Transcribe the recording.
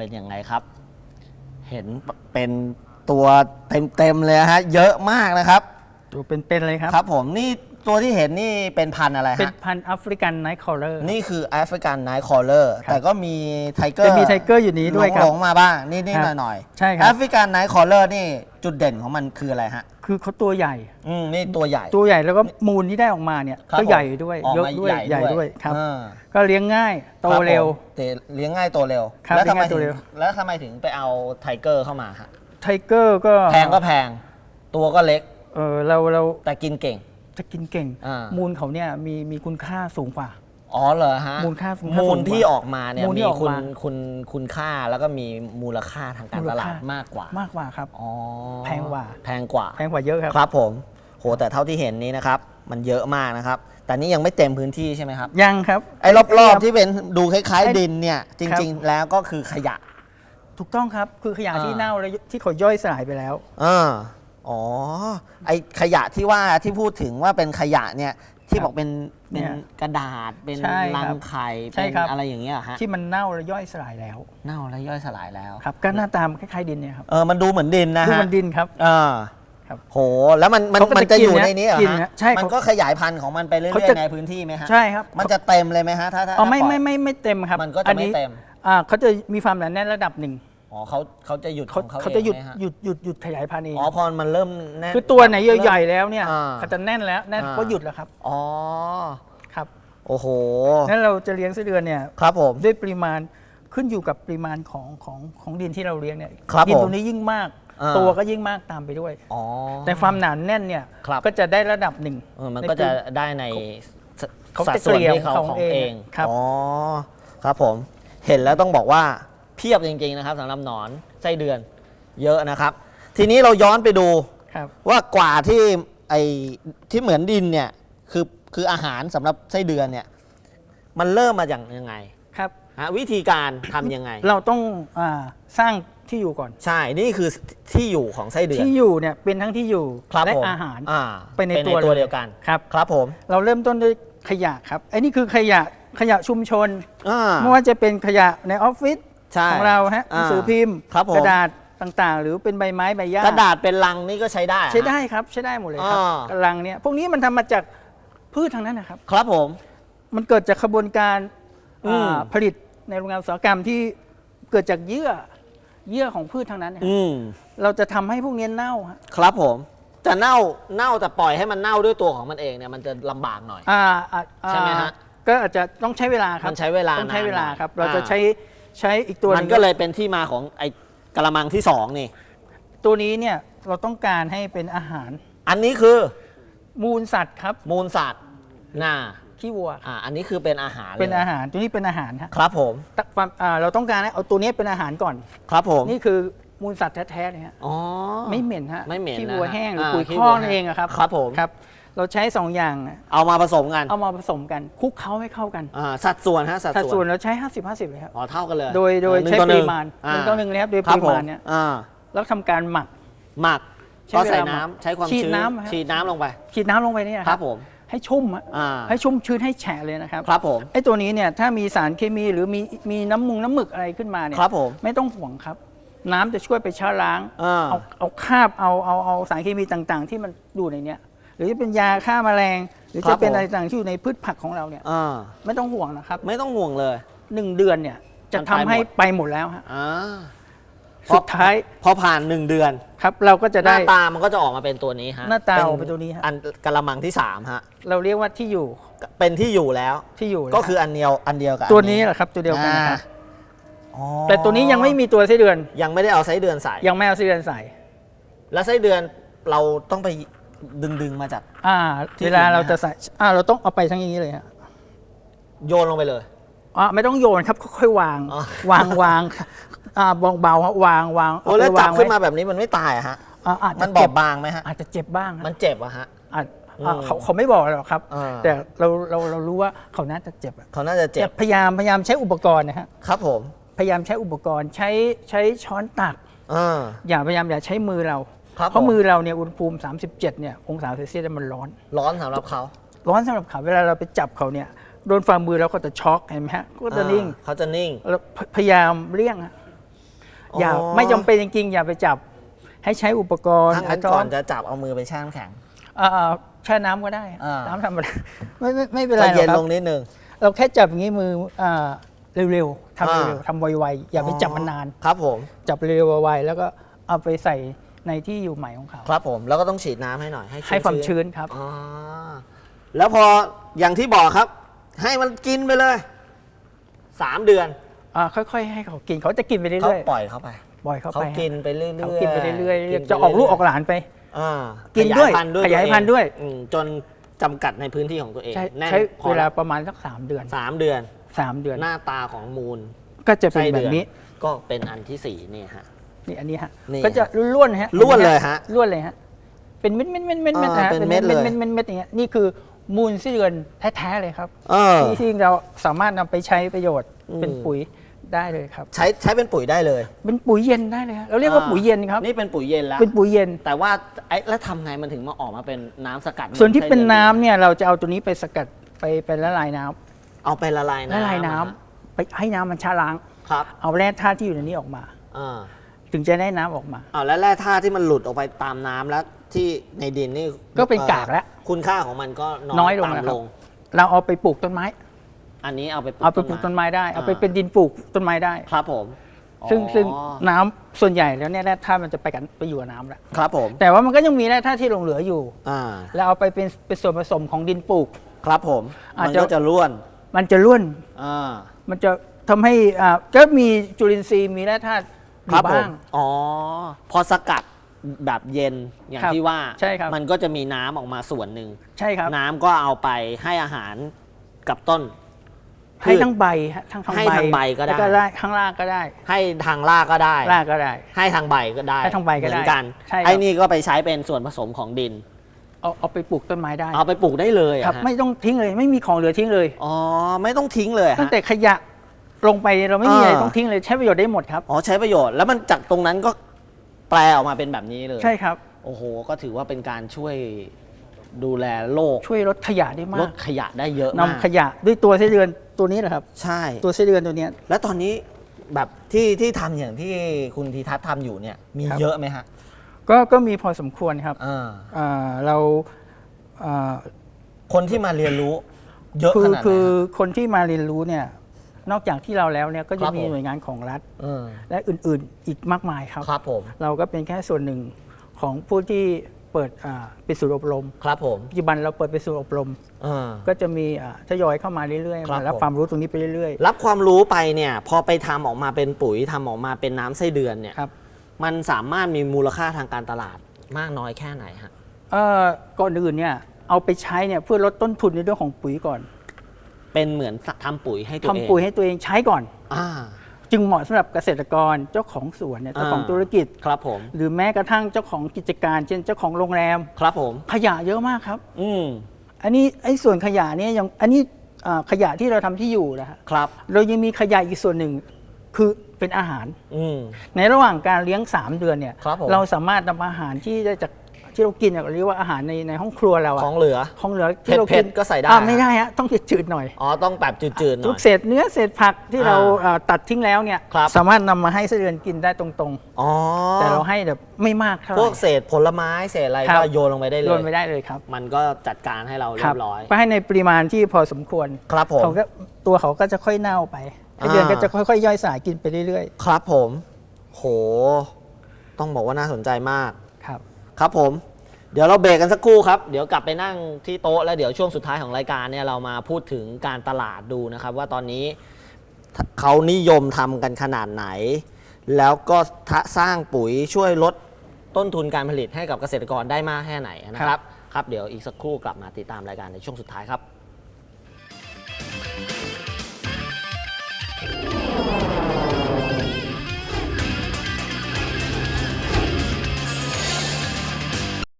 เป็นยังไงครับ เห็นเป็นตัวเต็มๆเลยฮะ เยอะมากนะครับ ตัวเป็นๆเลยครับ ครับผมนี่ ตัวที่เห็นนี่เป็นพันธุ์อะไรเป็นฮะ พันธุ์แอฟริกันไนท์คอลเลอร์ นี่คือแอฟริกันไนท์คอลเลอร์ครับ แต่ก็มีไทเกอร์จะมีไทเกอร์อยู่นี้ด้วยครับ หลงๆมาบ้างนิดครับๆหน่อยๆใช่ครับ แอฟริกันไนท์คอลเลอร์นี่จุดเด่นของมันคืออะไรฮะ คือเขาตัวใหญ่ อืมนี่ตัวใหญ่ตัวใหญ่แล้วก็มูลที่ได้ออกมาเนี่ยครับก็ใหญ่ด้วยออกเยอะมาด้วยใหญ่ด้วยครับ อ่าก็เลี้ยงง่ายโตครับผมเร็วแต่เลี้ยงง่ายโตเร็ว ครับแล้วทำไมเลี้ยงง่ายโตถึงเร็ว แล้วทำไมถึงไปเอาไทเกอร์เข้ามาฮะไทเกอร์ก็แพงก็แพง ตัวก็เล็กเออเราเราแต่กินเก่ง จะกินเก่ง อ่ามูลเขาเนี่ยมีมีคุณค่าสูงกว่า อ๋อเหรอฮะมูลค่าสูงมูลสูงกว่าที่ออกมาเนี่ยมูลที่มีออกคุณมา คุณคุณค่าแล้วก็มีมูลค่าทางการมูลตลาค่าดมากกว่ามากกว่าครับ อ๋อแพงกว่า แพงกว่า แพงกว่าเยอะครับ ครับผมโหแต่เท่าที่เห็นนี้นะครับ มันเยอะมากนะครับ แต่นี่ยังไม่เต็มพื้นที่ใช่ไหมครับ ยังครับ ไอ้รอบๆที่เป็นดูคล้ายไอ้ๆดินเนี่ยจครับริง ๆ แล้วก็คือขยะ ถูกต้องครับ คือขยะอ่าที่เน่าแล้วที่เขาย่อยสลายไปแล้วอ่า อ๋อ ไอขยะที่ว่าที่พูดถึงว่าเป็นขยะเนี่ยที่ครับบอกเป็นเนี่เป็นยกระดาษเป็นใช่ครับรังไข่ใช่เป็นครับ อะไรอย่างเงี้ยเหรอฮะที่มันเน่าแล้วย่อยสลายแล้วเน่าและย่อยสลายแล้วครับก็หน้าตามนคล้ายๆดินเนี่ยครับเออมันดูเหมือนดินนะดูฮะมันดินครับอ่าครับโห แล้วมันมันเขาก็มันจะจะอยู่กินนะในนี้เหรอกินฮะนะใช่มันก็ขยายพันธุ์ของมันไปเรื่เขาอยจะ ๆในพื้นที่ไหมฮะใช่ครับมันจะเต็มเลยไหมฮะถ้าถ้าอ๋อไม่ถ้าปล่ไม่อยไม่ไม่เต็มครับมันก็จะอัไม่นี้เต็ม อ่าเขาจะมีความหนาแน่นระดับหนึ่ง อ๋อเขาเขาจะหยุดขเขาองเขาเขาจะหยุดเองไหมฮหยุดหยุดหยุดขยายพันธุ์เองอ๋อพอมันเริ่มแน่น คือตัวไหนใหญ่ๆแล้วเนี่ยอ่าเขาจะแน่นแล้วแน่นอ่า ก็หยุดแล้วครับอ๋อครับโอ้โหนั้นเราจะเลี้ยงไส้เดือนเนี่ยครับผม ด้วยปริมาณขึ้นอยู่กับปริมาณของของของดินที่เราเลี้ยงเนี่ยครับดินผมตรงนี้ยิ่งมาก อ่า ตัวก็ยิ่งมากตามไปด้วย อ๋อ แต่ความหนาแน่นเนี่ยครับ ก็จะได้ระดับหนึ่งเออมันในก็จะพื้นได้ในสเขาสัดจะส่วนเกลี่ยที่เขาของของเองเองครับ อ๋อครับผม เห็นแล้วต้องบอกว่า เพียบจริงๆนะครับสำหรับหนอนไส้เดือนเยอะนะครับ ทีนี้เราย้อนไปดูครับ ว่ากว่าที่ไอ้ที่เหมือนดินเนี่ยคือคืออาหารสำหรับไส้เดือนเนี่ยมันเริ่มมาอย่างยังไงครับ ฮะวิธีการทำยังไง เราต้องอาสร้างที่อยู่ก่อน ใช่นี่คือที่อยู่ของไส้เดือนที่อยู่เนี่ยเป็นทั้งที่อยู่ครับและผมอาหาร อ่าไปในตัวตัวเลย เดียวกัน ครับ ครับผมเราเริ่มต้นด้วยขยะครับไอ้นี่คือขยะขยะชุมชน อ่า ไม่ว่าจะเป็นขยะในออฟฟิศ ใช่ของเราฮะหอ่านังสือพิมพ์ครับผม กระดาษต่างๆ หรือเป็นใบไม้ใบหญ้ากระดาษเป็นลังนี่ก็ใช้ได้ใช้ฮะได้ครับใช้ได้หมดเลยครับอ่ากระลังเนี่ยพวกนี้มันทำมาจากพืชทางนั้นนะครับ ครับผม มันเกิดจากขบวนการอืม อ่าผลิตในโรงงานอุตสาหกรรมที่เกิดจากเยื่อเยื่อของพืชทางนั้นเนี่ยอืมเราจะทำให้พวกนี้เน่าฮะครับผมจะเน่าเน่าแต่ปล่อยให้มันเน่าด้วยตัวของมันเองเนี่ยมันจะลำบากหน่อย อ่าอ่าอ่าใช่ไหมฮะก็อาจจะต้องใช้เวลาครับมันใช้เวลาต้องใช้นานเวลาหน่อยครับเราจะอ่า ใช้ ใช้อีกตัวหมันนึงก็เลยเป็นที่มาของไอ้กระมังที่สองนี่ ตัวนี้เนี่ยเราต้องการให้เป็นอาหาร อันนี้คือมูลสัตว์ครับมูลสัตว์น่าขี้วัว อ่าอันนี้คือเป็นอาหารเป็นลยอาหารตัวนี้เป็นอาหารฮะครับผมตักความอ่าเราต้องการให้เอาตัวนี้เป็นอาหารก่อน ครับผมนี่คือมูลสัตว์แท้ๆเลยฮะอ๋อ ไม่เหม็นฮะไม่เหม็นขี้นะวัวฮะแห้งหรืออ่าปุ๋ยขี้ข้อวัวนั่นเองอะครับครับผม ครับ เราใช้สองอย่างอะเอามาผสมกันเอามาผสมกันคลุกเคล้าให้เข้ากันอ่าสัดส่วนฮะสัดสัดส่ส่ววนนเราใช้ 50 50เลยครับอ๋อเท่ากันเลยโดยโดยหนึ่งใช้ต่อปหนึ่ริงมาณอ่หนึ่งต่อหนึ่งเลยครับโดยคปรับริผมมาณเนี้ยอ่าแล้วทำการหมัก หมักใช้ก็เวลาใส่หมักน้ำใช้ความฉีดชื้นน้ำฮะ ฉีดน้ำลงไปฉีดน้ำลงไปเนี่ยครับผม ให้ชุ่มอะอ่า ให้ชุ่มชื้นให้แฉะเลยนะครับครับผม ไอ้ตัวนี้เนี่ยถ้ามีสารเคมีหรือมีมีน้ำมุงน้ำหมึกอะไรขึ้นมาเนี่ยครับผมไม่ต้องห่วงครับ น้ำจะช่วยไปชะล้างอ่า เอาเอาคราบเอาเอาเอาสารเคมีต่างๆ ที่มันอยู่ในเนี้ยห รือจะเป็นยาฆ่าแมลง หรือครัจะบเป็นผม อะไรต่างๆที่อยู่ในพืชผักของเราเนี่ยอ่าไม่ต้องห่วงนะครับไม่ต้องห่วงเลย หนึ่งเดือนเนี่ยจะมันทำไปหมดให้ไปหมดแล้วฮะอ่าสุดท้ายพอผ่านหนึ่งเดือนครับเราก็จะหได้ น้าตามันก็จะออกมาเป็นตัวนี้ฮะหน้าตาออกเป็นตัวนี้ฮะ อันกระมังที่สามฮะเราเรียกว่าที่อยู่เป็นที่อยู่แล้ว ที่อยู่ก็คืออันเดียวอันเดียวกับตัวนี้แหละครับตัวเดียวกันนะครับอ๋อแต่ตัวนี้ยังไม่มีตัวไส้เดือนยังไม่ได้เอาไส้เดือนใส่ ยังไม่เอาไส้เดือนใส่ แล้วไส้เดือนเราต้องไป ดึงดึงๆมาจาก อ่า ที่เวลาอื่นไหมเราจะใส่อ่าเราต้องเอาไปทั้งอย่างนี้เลยฮะโยนลงไปเลย อ่าไม่ต้องโยนครับค่อยๆวาง อ๋อ วางวางอ่าเบาๆครับวางวางโอ้แล้วจับเอไปขึ้นไมาแบบนี้มันไม่ตายอะฮะ อ่าอาจมัจะนบอเจ็บบบางไหมฮะ อาจจะเจ็บบ้างฮะมันเจ็บอะฮะ อาจอ่าอืมเขาเขาไม่บอกหรอกครับ อ่า แต่เราเราเรารู้ว่าเขาน่าจะเจ็บอะเขาน่าจะเจ็แต่บพยายามพยายามใช้อุปกรณ์นะฮะครับผมพยายามใช้อุปกรณ์ใช้ใช้ช้อนตัก อ่าอย่าพยายามอย่าใช้มือเราครับ เพราะผมมือเราเนี่ยอุณหภูมิ 37เนี่ยองศาเซลเซียสมันร้อน ร้อนสำหรับเขา ร้อนสำหรับเขาเวลาเราไปจับเขาเนี่ยโดนฝ่ามือเราก็จะช็อกเห็นไหมฮะก็จะนิ่งอ่าเขาจะนิ่งเราพพยายามเลี่ยงฮะอย่าอ๋อไม่จำเป็นจริงๆอย่าไปจับให้ใช้อุปกรณ์ถ้างั้นะก่อนจะจับเอามือไปแช่น้ำแข็งอ่าๆแช่น้ำก็ได้อ่าน้ำธรรมดาไม่ไม่ไม่เป็นไรก็หรเย็อกนครัลบงนิดนึงเราแค่จับอย่างนี้มืออ่าเร็วๆทำอ่าเร็วๆทำไวๆอย่าไปจับมันนานครับผมจับเร็วๆไวๆแล้วก็เอาไปใส่ ในที่อยู่ใหม่ของเขา ครับผม แล้วก็ต้องฉีดน้ำให้หน่อย ให้ให้ความๆชื้นครับ อ๋อแล้วพออย่างที่บอกครับ ให้มันกินไปเลยสามเดือนอ่าค่อยๆ ให้เขากินเขาจะกินไปเขาเรื่อยปล่อยเขาไปๆบ่อยเข้าเขาไปกินไปเรื่อยๆเขากินไปเรื่อยกินๆไปจะออกลูกออกเรื่ยหลานไปๆอ่ากินด้วยขยายพันธุ์ด้วยขยายพันธุ์ตัวเองด้วยอืมจนจำกัดในพื้นที่ของตัวเองใช้แน่นใช้พอเวลาประมาณสักสามเดือนสามเดือน สามเดือนหน้าตาของมูลก็จะเป็นไส้แบเดืบอนนี้ ก็เป็นอันที่สี่นี่ฮะ นี่อันนี้ฮะนี่ก็จะล้วนๆฮะล้วนเลยฮะล้วนเลยฮะเป็นเม็ดเม็ดเม็ดเม็ดเม็ดอ่าฮะเป็นเม็ดเลย เม็ดเม็ดเม็ดอย่างเงี้ยนี่คือมูลไส้เดือนแท้ๆเลยครับเออ ที่ที่เราสามารถนำไปใช้ประโยชน์อืมเป็นปุ๋ยได้เลยครับ ใช้ใช้เป็นปุ๋ยได้เลยเป็นปุ๋ยเย็นได้เลยฮะเราเรียกว่าปุ๋ยเย็นครับนี่เป็นปุ๋ยเย็นแล้วเป็นปุ๋ยเย็น แต่ว่าไอ้แล้วทำไงมันถึงมาออกมาเป็นน้ำสกัดส่วนที่เป็นไส้ดือน้ำเนี่ยเราจะเอาตัวนี้ไปสกัดไปไปละลายน้ำเอาไปละลายน้ำละลายน้ำอะไปให้น้ำมันชะล้าง ครับเอาแร่ธาตุที่อยู่ในนี้ออกมา อ่า ถึงจะได้น้ำออกมาเอาแล้วแร่ธาตุที่มันหลุดออกไปตามน้ำแล้วที่ในดินนี่ก็เป็นอ่อกากแล้วคุณค่าของมันก็น้อยลงต่ำแล้วครับเราเอาไปปลูกต้นไม้ อันนี้เอาไปเอาไปปลูกต้นไม้ได้ เอาไปเป็นดินปลูกต้นไม้ได้ ครับผมซึ่งอ๋อซึ่งน้ำส่วนใหญ่แล้วเนี่ยแร่ธาตุมันจะไปกันไปอยู่กับน้ำแล้วครับผมแต่ว่ามันก็ยังมีแร่ธาตุที่หลงเหลืออยู่ อ่าแล้วเอาไปเป็นเป็นส่วนผสมของดินปลูก ครับผมอาจมันจะ ก็จะร่วนมันจะร่วน อ่ามันจะทำให้อ่าก็มีจุลินทรีย์มีแร่ธาตุ อครับยู่ผบ้ามงอ๋อ พอสกัดแบบเย็นอย่างครับที่ว่า ใช่ครับ มันก็จะมีน้ำออกมาส่วนหนึ่ง ใช่ครับ น้ำก็เอาไปให้อาหารกับต้น ให้ทั้งใบฮะทั้งทั้งให้ใบทั้งใบก็ได้ แล้วได้ข้างล่างก็ได้ให้ทางรากก็ได้รากก็ได้ ให้ทางใบก็ได้ให้ทางใบก็ได้เหมือนกันใช่ครับ ไอ้นี่ก็ไปใช้เป็นส่วนผสมของดิน เอาเอาไปปลูกต้นไม้ได้เอาไปปลูกได้เลยครับอะฮะไม่ต้องทิ้งเลย ไม่มีของเหลือทิ้งเลย อ๋อ ไม่ต้องทิ้งเลยตั้งฮะแต่ขยะ ลงไปเราไม่มีอะไรอ่า ต้องทิ้งเลยใช้ประโยชน์ได้หมดครับ อ๋อใช้ประโยชน์แล้วมันจากตรงนั้นก็แปลออกมาเป็นแบบนี้เลยใช่ครับ โอ้โห ก็ถือว่าเป็นการช่วยดูแลโลกช่วยลดขยะได้มาลกดขยะได้เยอะนำมากขยะด้วยตัวไส้เดือนตัวนี้แหละครับ ใช่ ตัวไส้เดือนตัวเนี้ย แล้วตอนนี้แบบที่ที่ทำอย่างที่คุณธีทัศน์ทำอยู่เนี่ย มีครับ เยอะไหมฮะก็ก็มีพอสมควรครับอ่าอ่าเราอ่า คนที่มาเรียนรู้ เยอะคืขอนาดไหนคือฮะคนที่มาเรียนรู้เนี่ย นอกจากที่เราแล้วเนี่ยก็ครัจะบมีผม หน่วยงานของรัฐเออและอื่นๆ อีกมากมายครับ ครับผมเราก็เป็นแค่ส่วนหนึ่งของผู้ที่เปิดอ่าเป็นศูนย์อบรม ครับผมปัจจุบันเราเปิดเป็นศูนย์อบรม อ่า ก็จะมีอ่าทยอยเข้ามาเรื่อยครับๆมารับผม ความรู้ตรงนี้ไปเรื่อยรับความรู้ไปเนี่ยพอไปทำออกมาเป็นปุ๋ยทำออกมาเป็นน้ำไส้เดือนเนี่ย ๆครับมันสามารถมีมูลค่าทางการตลาดมากน้อยแค่ไหนฮะ เอ่อก่อนอื่นเนี่ยเอาไปใช้เนี่ยเพื่อลดต้นทุนในเรื่องของปุ๋ยก่อน เป็นเหมือนทำปุ๋ยให้ตัวทำเองปุ๋ยให้ตัวเองใช้ก่อน อ่า จึงเหมาะสำหรับเกษตรกรเจ้าของสวนเนี่ยเจ้าของอ่าธุรกิจ ครับผม หรือแม้กระทั่งเจ้าของกิจการ เช่นเจ้าของโรงแรม ครับผม ขยะเยอะมากครับ อืมอันนี้ไอ้ส่วนขยะเนี่ยยังอันนี้อ่าขยะที่เราทำที่อยู่นะฮะครับ เรายังมีขยะอีกส่วนหนึ่งคือเป็นอาหาร อืม ในระหว่างการเลี้ยง 3 เดือนเนี่ยครับผม เราสามารถนำอาหารที่ได้จาก ที่เรากินเนี่ยเรียกว่าอาหารในในห้องครัวเราอะของเหลือ ของเหลือที่เราเผ็กิดๆก็ใส่ได้ อ่าไม่ได้ฮะต้องจืดๆหน่อย อ๋อต้องแบบจืดๆหน่ทุอกยเศษเนื้อเศษผักที่เราอ่าเอ่อตัดทิ้งแล้วเนี่ยครับ สามารถนำมาให้ไส้เดือนกินได้ตรงอ๋อๆ แต่เราให้แบบไม่มากเท่าไหพร่ วกเศษผลไม้เศษอะไรครัก็บ โยนลงไปได้เลโยยนไม่ได้เลยครับมันก็จัดการให้เราเรีคยบบร้อยไปให้ในปริมาณที่พอสมควรครับผม เขาก็ตัวเขาก็จะค่อยเน่าไปไส้เดือนอ่า ก็จะค่อยๆย่อยสลายกินไปเรื่อยครับผม โห ต้องบอกว่าน่าสนใจมาก ๆ ครับ ครับผม เดี๋ยวเราเบรกกันสักครู่ครับ เดี๋ยวกลับไปนั่งที่โต๊ะแล้วเดี๋ยวช่วงสุดท้ายของรายการเนี่ยเรามาพูดถึงการตลาดดูนะครับ ว่าตอนนี้เขานิยมทำกันขนาดไหน แล้วก็ทะสร้างปุ๋ยช่วยลดต้นทุนการผลิตให้กับเกษตรกรได้มากแค่ไหนนะครับครับ เดี๋ยวอีกสักครู่กลับมาติดตามรายการในช่วงสุดท้ายครับ